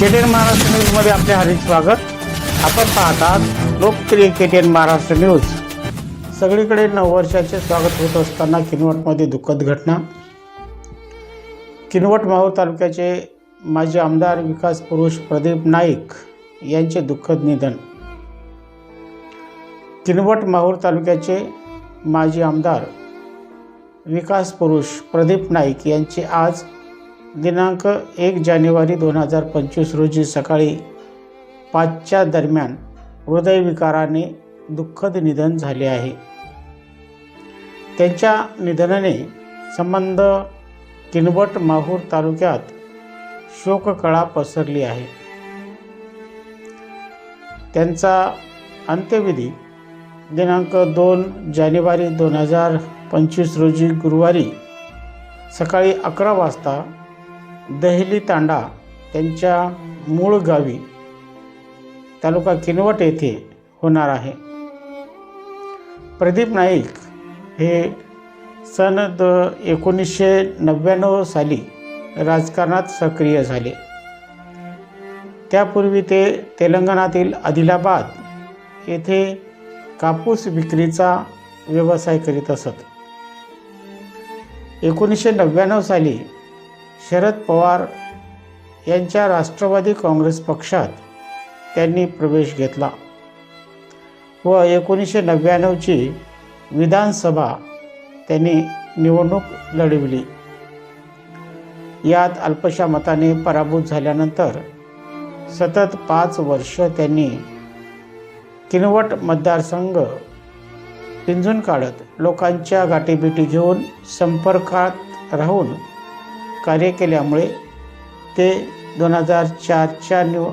केटेन महाराष्ट्र न्यूजमध्ये आपले हार्दिक स्वागत. आपण पाहतात लोकप्रिय केटेन महाराष्ट्र न्यूज सगळीकडे नववर्षाचे स्वागत होत असताना किनवटमध्ये दुःखद घटना. किनवट माहूर तालुक्याचे माजी आमदार विकास पुरुष प्रदीप नाईक यांचे दुःखद निधन. किनवट माहूर तालुक्याचे माजी आमदार विकास पुरुष प्रदीप नाईक यांचे आज दिनांक एक जानेवारी दोन हजार पंचवीस रोजी सकाळी पाचच्या दरम्यान हृदयविकाराने दुःखद निधन झाले आहे. त्यांच्या निधनाने संबंध किनवट माहूर तालुक्यात शोककळा पसरली आहे. त्यांचा अंत्यविधी दिनांक दोन जानेवारी दोन हजार पंचवीस रोजी गुरुवारी सकाळी अकरा वाजता दहेली तांडा त्यांच्या मूळ गावी तालुका किनवट येथे होणार आहे. प्रदीप नाईक हे सन द एकोणीसशे नव्याण्णव साली राजकारणात सक्रिय झाले. त्यापूर्वी ते तेलंगणातील आदिलाबाद येथे कापूस विक्रीचा व्यवसाय करीत असत. एकोणीसशे नव्याण्णव साली शरद पवार यांच्या राष्ट्रवादी काँग्रेस पक्षात त्यांनी प्रवेश घेतला. व एकोणीसशे नव्याण्णवची विधानसभा त्यांनी निवडणूक लढविली. यात अल्पशा मताने पराभूत झाल्यानंतर सतत पाच वर्ष त्यांनी किनवट मतदारसंघ पिंजून काढत लोकांच्या गाठीभेटी घेऊन संपर्कात राहून कार्य केल्यामुळे ते दोन हजार चारच्या निव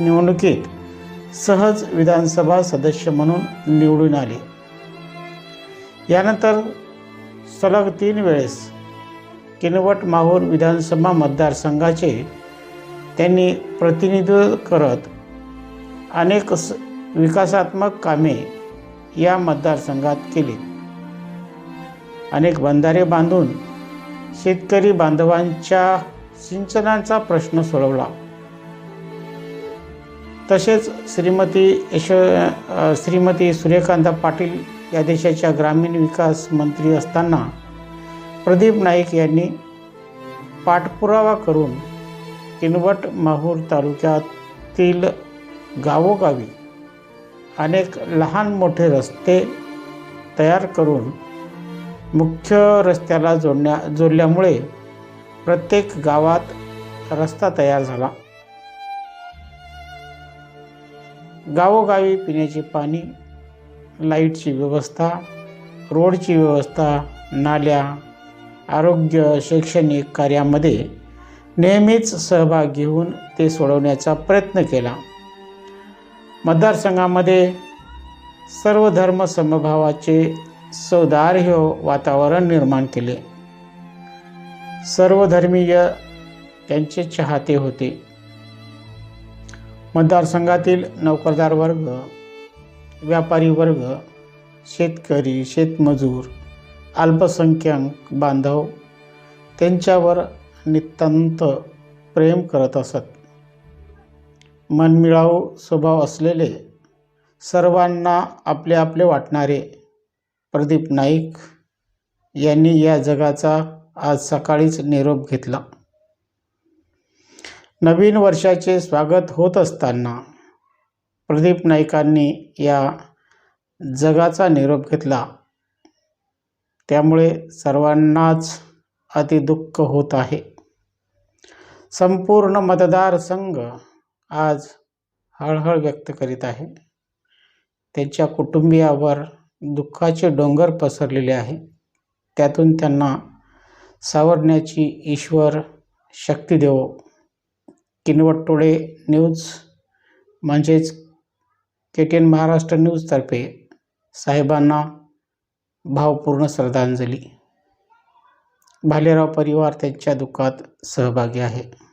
निवडणुकीत सहज विधानसभा सदस्य म्हणून निवडून आले. यानंतर सलग तीन वेळेस किनवट माहूर विधानसभा मतदारसंघाचे त्यांनी प्रतिनिधित्व करत अनेक स विकासात्मक कामे या मतदारसंघात केली. अनेक बंधारे बांधून शेतकरी बांधवांच्या सिंचनाचा प्रश्न सोडवला. तसेच श्रीमती यश श्रीमती सूर्यकांता पाटील या देशाच्या ग्रामीण विकास मंत्री असताना प्रदीप नाईक यांनी पाठपुरावा करून किनवट माहूर तालुक्यातील गावोगावी अनेक लहान मोठे रस्ते तयार करून मुख्य रस्त्याला जोडण्या जोडल्यामुळे प्रत्येक गावात रस्ता तयार झाला. गावोगावी पिण्याचे पाणी लाईटची व्यवस्था रोडची व्यवस्था नाल्या आरोग्य शैक्षणिक कार्यामध्ये नेहमीच सहभाग घेऊन ते सोडवण्याचा प्रयत्न केला. मतदारसंघामध्ये सर्व धर्म समभावाचे सौदार्य वातावरण निर्माण केले. सर्वधर्मीय त्यांचे चाहते होते. मतदारसंघातील नोकरदार वर्ग व्यापारी वर्ग शेतकरी शेतमजूर अल्पसंख्याक बांधव त्यांच्यावर नितांत प्रेम करत असत. मनमिळावू स्वभाव असलेले सर्वांना आपले आपले वाटणारे प्रदीप नाईक यांनी या जगाचा आज सकाळीच निरोप घेतला. नवीन वर्षाचे स्वागत होत असताना प्रदीप नाईकांनी या जगाचा निरोप घेतला. त्यामुळे सर्वांनाच अतिदुःख होत आहे. संपूर्ण मतदारसंघ आज हळहळ व्यक्त करीत आहे. त्यांच्या कुटुंबियावर दुःखाचे डोंगर पसरलेले आहे. त्यातून त्यांना सावरण्याची ईश्वर शक्ती देवो. किनवटोळे टुडे न्यूज म्हणजेच के टी एन महाराष्ट्र न्यूजतर्फे साहेबांना भावपूर्ण श्रद्धांजली. भालेराव परिवार त्यांच्या दुःखात सहभागी आहे.